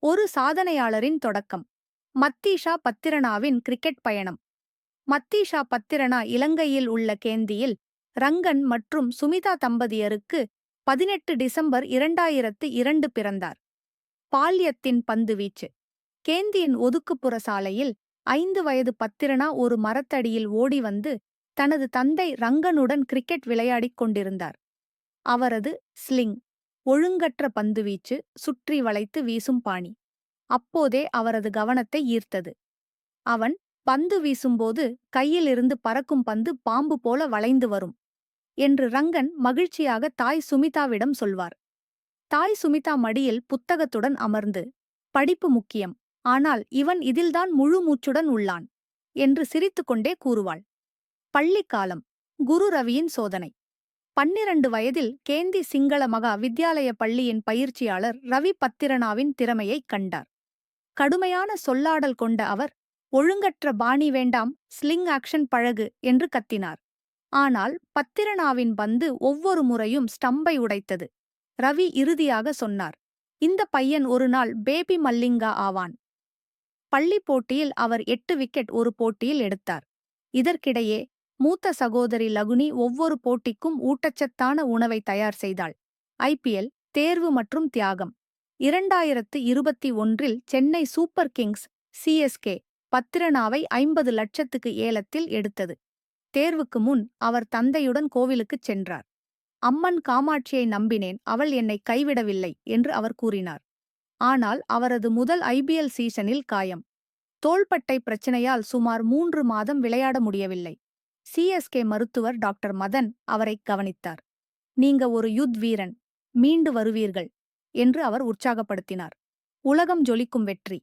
ஒரு சாதனையாளரின் தொடக்கம். மத்தீஷா பத்திரனாவின் கிரிக்கெட் பயணம். மத்தீஷா பத்திரனா இலங்கையில் உள்ள கேந்தியில் ரங்கன் மற்றும் சுமிதா தம்பதியருக்கு பதினெட்டு டிசம்பர் இரண்டாயிரத்து இரண்டு பிறந்தார். பால்யத்தின் பந்துவீச்சு கேந்தியின் ஒதுக்குப்புற சாலையில் ஐந்து வயது பத்திரனா ஒரு மரத்தடியில் ஓடி வந்து தனது தந்தை ரங்கனுடன் கிரிக்கெட் விளையாடிக் கொண்டிருந்தார். அவரது ஸ்லிங் ஒழுங்கற்ற பந்துவீச்சு சுற்றி வளைத்து வீசும் பாணி. அப்போதே அவரது கவனத்தை ஈர்த்தது. அவன் பந்து வீசும்போது கையிலிருந்து பறக்கும் பந்து பாம்பு போல வளைந்து வரும் என்று ரங்கன் மகிழ்ச்சியாக தாய் சுமிதாவிடம் சொல்வார். தாய் சுமிதா மடியில் புத்தகத்துடன் அமர்ந்து படிப்பு முக்கியம் ஆனால் இவன் இதில்தான் முழு மூச்சுடன் உள்ளான் என்று சிரித்துக்கொண்டே கூறுவாள். பள்ளிக்காலம் குரு ரவியின் சோதனை. பன்னிரண்டு வயதில் கேந்தி சிங்கள மகா வித்யாலய பள்ளியின் பயிற்சியாளர் ரவி பத்திரனாவின் திறமையைக் கண்டார். கடுமையான சொல்லாடல் கொண்ட அவர் ஒழுங்கற்ற பாணி வேண்டாம் ஸ்லிங் ஆக்ஷன் பழகு என்று கத்தினார். ஆனால் பத்திரனாவின் பந்து ஒவ்வொரு முறையும் ஸ்டம்பை உடைத்தது. ரவி இறுதியாக சொன்னார் இந்த பையன் ஒரு நாள் பேபி மல்லிங்கா ஆவான். பள்ளி போட்டியில் அவர் எட்டு விக்கெட் ஒரு போட்டியில் எடுத்தார். இதற்கிடையே மூத்த சகோதரி லகுனி ஒவ்வொரு போட்டிக்கும் ஊட்டச்சத்தான உணவை தயார் செய்தாள். ஐபிஎல் தேர்வு மற்றும் தியாகம். இரண்டாயிரத்து இருபத்தி ஒன்றில் சென்னை சூப்பர் கிங்ஸ் சிஎஸ்கே பத்திரனாவை ஐம்பது லட்சத்துக்கு ஏலத்தில் எடுத்தது. தேர்வுக்கு முன் அவர் தந்தையுடன் கோவிலுக்குச் சென்றார். அம்மன் காமாட்சியை நம்பினேன் அவள் என்னை கைவிடவில்லை என்று அவர் கூறினார். ஆனால் அவரது முதல் ஐபிஎல் சீசனில் காயம். தோள்பட்டை பிரச்சனையால் சுமார் மூன்று மாதம் விளையாட முடியவில்லை. சிஎஸ்கே மருத்துவர் டாக்டர் மதன் அவரை கவனித்தார். நீங்க ஒரு யுத் வீரன் மீண்டு வருவீர்கள் என்று அவர் உற்சாகப்படுத்தினார். உலகம் ஜொலிக்கும் வெற்றி.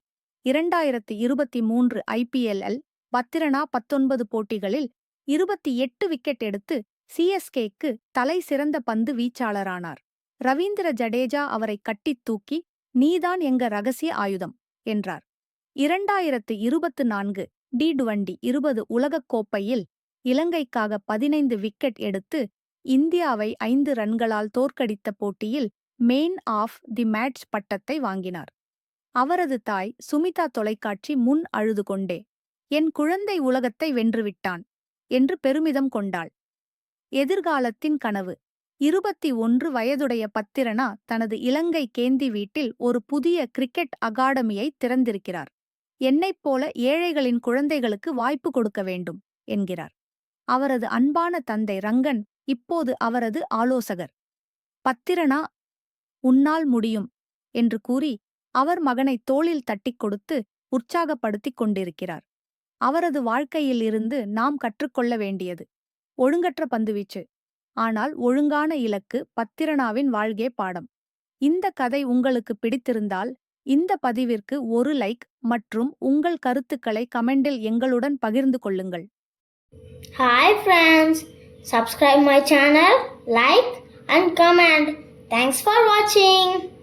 இரண்டாயிரத்து இருபத்தி மூன்று ஐபிஎல்எல் பத்திரனா பத்தொன்பது போட்டிகளில் இருபத்தி எட்டு விக்கெட் எடுத்து சிஎஸ்கேக்கு தலை சிறந்த பந்து வீச்சாளரானார். ரவீந்திர ஜடேஜா அவரை கட்டித் தூக்கி நீதான் எங்க ரகசிய ஆயுதம் என்றார். இரண்டாயிரத்து இருபத்து நான்கு டி டுவண்டி இருபது உலகக்கோப்பையில் இலங்கைக்காக பதினைந்து விக்கெட் எடுத்து இந்தியாவை ஐந்து ரன்களால் தோற்கடித்த போட்டியில் மெயின் ஆஃப் தி மேட்ச் பட்டத்தை வாங்கினார். அவரது தாய் சுமிதா தொலைக்காட்சி முன் அழுது கொண்டே என் குழந்தை உலகத்தை வென்றுவிட்டான் என்று பெருமிதம் கொண்டாள். எதிர்காலத்தின் கனவு இருபத்தி ஒன்று வயதுடைய பத்திரனா தனது இலங்கை கேந்தி வீட்டில் ஒரு புதிய கிரிக்கெட் அகாடமியை திறந்திருக்கிறார். என்னைப் போல ஏழைகளின் குழந்தைகளுக்கு வாய்ப்பு கொடுக்க வேண்டும் என்கிறார். அவரது அன்பான தந்தை ரங்கன் இப்போது அவரது ஆலோசகர். பத்திரனா? உன்னால் முடியும் என்று கூறி அவர் மகனை தோளில் தட்டிக் கொடுத்து உற்சாகப்படுத்திக் கொண்டிருக்கிறார். அவரது வாழ்க்கையில் இருந்து நாம் கற்றுக்கொள்ள வேண்டியது. ஒழுங்கற்ற பந்துவீச்சு. ஆனால் ஒழுங்கான இலக்கு பத்திரனாவின் வாழ்கே பாடம். இந்த கதை உங்களுக்கு பிடித்திருந்தால் இந்த பதிவிற்கு ஒரு லைக் மற்றும் உங்கள் கருத்துக்களை கமெண்டில் எங்களுடன் பகிர்ந்து கொள்ளுங்கள். Hi friends, subscribe my channel, like and comment. Thanks for watching.